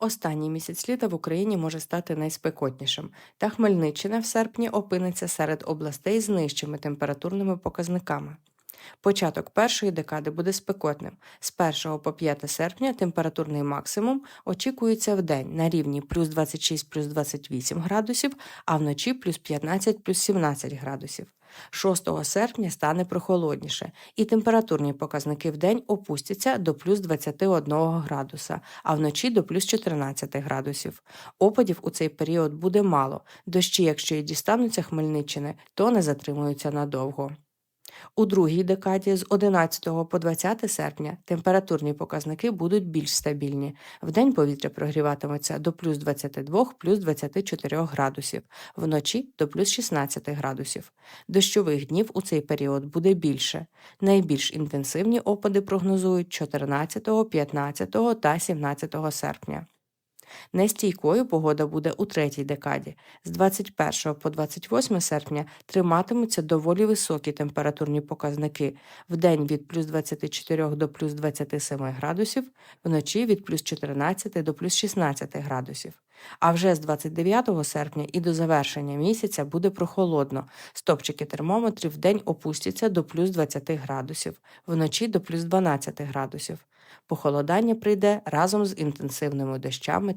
Останній місяць літа в Україні може стати найспекотнішим, та Хмельниччина в серпні опиниться серед областей з нижчими температурними показниками. Початок першої декади буде спекотним. З 1 по 5 серпня температурний максимум очікується в день на рівні плюс 26 плюс 28 градусів, а вночі плюс 15 плюс 17 градусів. 6 серпня стане прохолодніше, і температурні показники в день опустяться до плюс 21 градуса, а вночі до плюс 14 градусів. Опадів у цей період буде мало. Дощі, якщо і дістануться Хмельниччини, то не затримуються надовго. У другій декаді з 11 по 20 серпня температурні показники будуть більш стабільні. Вдень повітря прогріватиметься до плюс 22 плюс 24 градусів, вночі до плюс 16 градусів. Дощових днів у цей період буде більше. Найбільш інтенсивні опади прогнозують 14, 15 та 17 серпня. Нестійкою погода буде у третій декаді. З 21 по 28 серпня триматимуться доволі високі температурні показники. Вдень від плюс 24 до плюс 27 градусів, вночі від плюс 14 до плюс 16 градусів. А вже з 29 серпня і до завершення місяця буде прохолодно. Стопчики термометрів вдень опустяться до плюс 20 градусів, вночі до плюс 12 градусів. Похолодання прийде разом з інтенсивними дощами